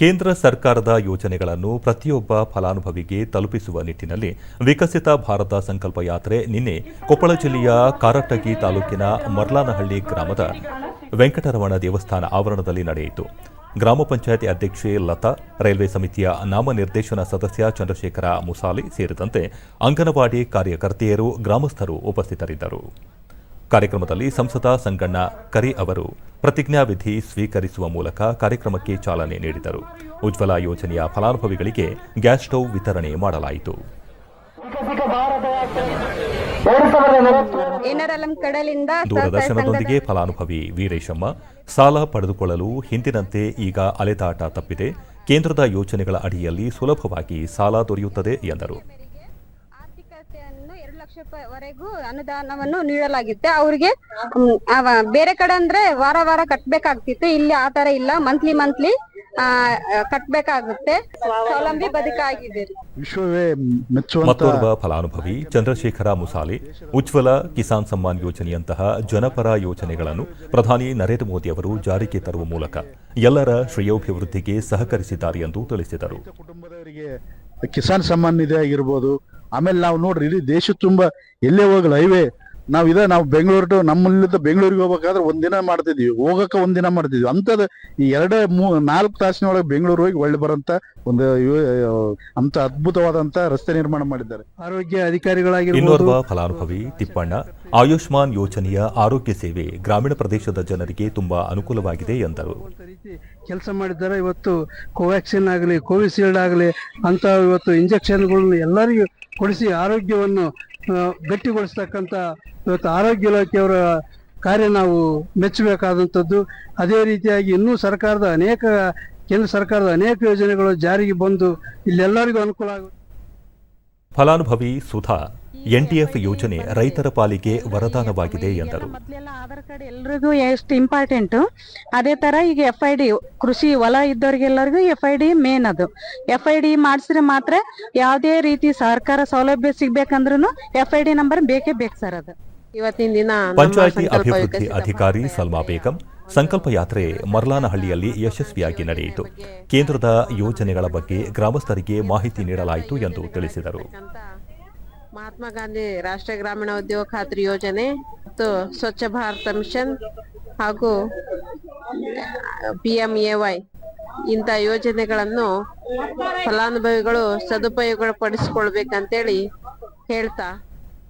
ಕೇಂದ್ರ ಸರ್ಕಾರದ ಯೋಜನೆಗಳನ್ನು ಪ್ರತಿಯೊಬ್ಬ ಫಲಾನುಭವಿಗೆ ತಲುಪಿಸುವ ನಿಟ್ಟಿನಲ್ಲಿ ವಿಕಸಿತ ಭಾರತ ಸಂಕಲ್ಪ ಯಾತ್ರೆ ನಿನ್ನೆ ಕೊಪ್ಪಳ ಜಿಲ್ಲೆಯ ಕಾರಟಗಿ ತಾಲೂಕಿನ ಮರ್ಲಾನಹಳ್ಳಿ ಗ್ರಾಮದ ವೆಂಕಟರಮಣ ದೇವಸ್ಥಾನ ಆವರಣದಲ್ಲಿ ನಡೆಯಿತು. ಗ್ರಾಮ ಪಂಚಾಯತ್ ಅಧ್ಯಕ್ಷೆ ಲತಾ, ರೈಲ್ವೆ ಸಮಿತಿಯ ನಾಮನಿರ್ದೇಶನ ಸದಸ್ಯ ಚಂದ್ರಶೇಖರ ಮುಸಾಲಿ ಸೇರಿದಂತೆ ಅಂಗನವಾಡಿ ಕಾರ್ಯಕರ್ತೆಯರು, ಗ್ರಾಮಸ್ಥರು ಉಪಸ್ಥಿತರಿದ್ದರು. ಕಾರ್ಯಕ್ರಮದಲ್ಲಿ ಸಂಸದ ಸಂಗಣ್ಣ ಕರಿ ಅವರು ಪ್ರತಿಜ್ಞಾವಿಧಿ ಸ್ವೀಕರಿಸುವ ಮೂಲಕ ಕಾರ್ಯಕ್ರಮಕ್ಕೆ ಚಾಲನೆ ನೀಡಿದರು. ಉಜ್ವಲ ಯೋಜನೆಯ ಫಲಾನುಭವಿಗಳಿಗೆ ಗ್ಯಾಸ್ ಸ್ಟೌವ್ ವಿತರಣೆ ಮಾಡಲಾಯಿತು. ದೂರದರ್ಶನದೊಂದಿಗೆ ಫಲಾನುಭವಿ ವೀರೇಶಮ್ಮ ಸಾಲ ಪಡೆದುಕೊಳ್ಳಲು ಹಿಂದಿನಂತೆ ಈಗ ಅಲೆದಾಟ ತಪ್ಪಿದೆ. ಕೇಂದ್ರದ ಯೋಜನೆಗಳ ಅಡಿಯಲ್ಲಿ ಸುಲಭವಾಗಿ ಸಾಲ ದೊರೆಯುತ್ತದೆ ಎಂದರು. ಆರ್ಥಿಕತೆಯನ್ನು ಎರಡು ಲಕ್ಷ ರೂಪಾಯಿವರೆಗೂ ಅನುದಾನವನ್ನು ನೀಡಲಾಗಿತ್ತೆ. ಅವ್ರಿಗೆ ಬೇರೆ ಕಡೆ ಅಂದ್ರೆ ವಾರ ವಾರ ಕಟ್ಬೇಕಾಗ್ತಿತ್ತು. ಇಲ್ಲಿ ಆತರ ತರ ಇಲ್ಲ. ಮಂತ್ಲಿ ಮಂತ್ಲಿ ಕಟ್ಬೇಕಾಗುತ್ತೆ. ಸ್ವಾವಲಂಬಿ ಬದುಕಾಗಿದೆ ವಿಶ್ವವೇ ಮೆಚ್ಚುವಂತ ಮತ್ತೋರ್ವ ಫಲಾನುಭವಿ ಚಂದ್ರಶೇಖರ ಮುಸಾಲಿ ಉಜ್ವಲ ಕಿಸಾನ್ ಸಮ್ಮಾನ್ ಯೋಜನೆಯಂತಹ ಜನಪರ ಯೋಜನೆಗಳನ್ನು ಪ್ರಧಾನಿ ನರೇಂದ್ರ ಮೋದಿ ಅವರು ಜಾರಿಗೆ ತರುವ ಮೂಲಕ ಎಲ್ಲರ ಶ್ರೇಯೋಭಿವೃದ್ಧಿಗೆ ಸಹಕರಿಸಿದ್ದಾರೆ ಎಂದು ತಿಳಿಸಿದರು. ಕುಟುಂಬದವರಿಗೆ ಕಿಸಾನ್ ಸಮ್ಮಾನ್ ನಿಧಿ ಆಗಿರ್ಬೋದು ಆಮೇಲೆ ನಾವು ನೋಡ್ರಿ ಇಡೀ ದೇಶ ತುಂಬಾ ಎಲ್ಲೇ ಹೋಗಲ್ಲ ಹೈವೇ ನಾವ್ ಇದ ನಾವು ಬೆಂಗಳೂರು ಟು ನಮ್ಮಲ್ಲಿದ್ದ ಬೆಂಗಳೂರಿಗೆ ಹೋಗ್ಬೇಕಾದ್ರೆ ಒಂದಿನ ಮಾಡ್ತಿದ್ವಿ. ಹೋಗಕ್ಕೆ ಒಂದಿನ ಮಾಡ್ತಿದ್ವಿ. ಅಂತದ ಈ ಎರಡೇ ಮೂ ನಾಲ್ಕು ತಾಸಿನೊಳಗೆ ಬೆಂಗಳೂರು ಹೋಗಿ ಒಳ್ಳೆ ಬರಂತ ಒಂದು ಅಂತ ಅದ್ಭುತವಾದಂತ ರಸ್ತೆ ನಿರ್ಮಾಣ ಮಾಡಿದ್ದಾರೆ. ಆರೋಗ್ಯ ಅಧಿಕಾರಿಗಳಾಗಿ ಇನ್ನೋರ್ವ ಫಲಾನುಭವಿ ತಿಪ್ಪಣ್ಣ ಆಯುಷ್ಮಾನ್ ಯೋಜನೆಯ ಆರೋಗ್ಯ ಸೇವೆ ಗ್ರಾಮೀಣ ಪ್ರದೇಶದ ಜನರಿಗೆ ತುಂಬಾ ಅನುಕೂಲವಾಗಿದೆ ಎಂದರು. ಕೆಲಸ ಮಾಡಿದ್ದಾರೆ. ಇವತ್ತು ಕೋವ್ಯಾಕ್ಸಿನ್ ಆಗಲಿ ಕೋವಿಶೀಲ್ಡ್ ಆಗಲಿ ಅಂತ ಇವತ್ತು ಇಂಜೆಕ್ಷನ್ಗಳನ್ನ ಎಲ್ಲರಿಗೂ ಕೊಡಿಸಿ ಆರೋಗ್ಯವನ್ನು ಗಟ್ಟಿಗೊಳಿಸ್ತಕ್ಕಂಥ ಇವತ್ತು ಆರೋಗ್ಯ ಇಲಾಖೆಯವರ ಕಾರ್ಯ ನಾವು ಮೆಚ್ಚಬೇಕಾದಂಥದ್ದು. ಅದೇ ರೀತಿಯಾಗಿ ಇನ್ನೂ ಸರ್ಕಾರದ ಅನೇಕ, ಕೇಂದ್ರ ಸರ್ಕಾರದ ಅನೇಕ ಯೋಜನೆಗಳು ಜಾರಿಗೆ ಬಂದು ಇಲ್ಲೆಲ್ಲರಿಗೂ ಅನುಕೂಲ ಆಗುತ್ತೆ ಫಲಾನುಭವಿ ಸುಧಾ ಎನ್ಡಿಎಫ್ ಯೋಜನೆ ರೈತರ ಪಾಲಿಗೆ ವರದಾನವಾಗಿದೆ ಎಂದರು. ಮೊದಲೆಲ್ಲ ಆಧಾರ್ ಕಾರ್ಡ್ ಎಲ್ರಿಗೂ ಎಷ್ಟು ಇಂಪಾರ್ಟೆಂಟ್. ಅದೇ ತರ ಈಗ ಎಫ್ ಐ ಡಿ ಕೃಷಿ ಹೊಲ ಇದ್ದವರಿಗೆಲ್ಲರಿಗೂ ಎಫ್ ಐ ಡಿ ಮೇನ್ ಅದು. ಎಫ್ ಐ ಡಿ ಮಾಡಿಸಿದ್ರೆ ಮಾತ್ರ ಯಾವುದೇ ರೀತಿ ಸರ್ಕಾರ ಸೌಲಭ್ಯ ಸಿಗ್ಬೇಕಂದ್ರೂ ಎಫ್ ಐ ಡಿ ನಂಬರ್ ಬೇಕೇ ಬೇಕು ಸರ್ ಅದು. ಇವತ್ತಿನ ದಿನ ಪಂಚಾಯತಿ ಅಭಿವೃದ್ಧಿ ಅಧಿಕಾರಿ ಸಲ್ಮಾ ಬೇಗಂ ಸಂಕಲ್ಪ ಯಾತ್ರೆ ಮರ್ಲಾನಹಳ್ಳಿಯಲ್ಲಿ ಯಶಸ್ವಿಯಾಗಿ ನಡೆಯಿತು. ಕೇಂದ್ರದ ಯೋಜನೆಗಳ ಬಗ್ಗೆ ಗ್ರಾಮಸ್ಥರಿಗೆ ಮಾಹಿತಿ ನೀಡಲಾಯಿತು ಎಂದು ತಿಳಿಸಿದರು. ಮಹಾತ್ಮ ಗಾಂಧಿ ರಾಷ್ಟ್ರೀಯ ಗ್ರಾಮೀಣ ಉದ್ಯೋಗ ಖಾತ್ರಿ ಯೋಜನೆ ಮತ್ತು ಸ್ವಚ್ಛ ಭಾರತ ಮಿಷನ್ ಹಾಗೂ ಪಿ ಎಂ ಎ ವೈ ಇಂಥ ಯೋಜನೆಗಳನ್ನು ಫಲಾನುಭವಿಗಳು ಸದುಪಯೋಗ ಪಡಿಸಿಕೊಳ್ಬೇಕಂತೇಳಿ ಹೇಳ್ತಾ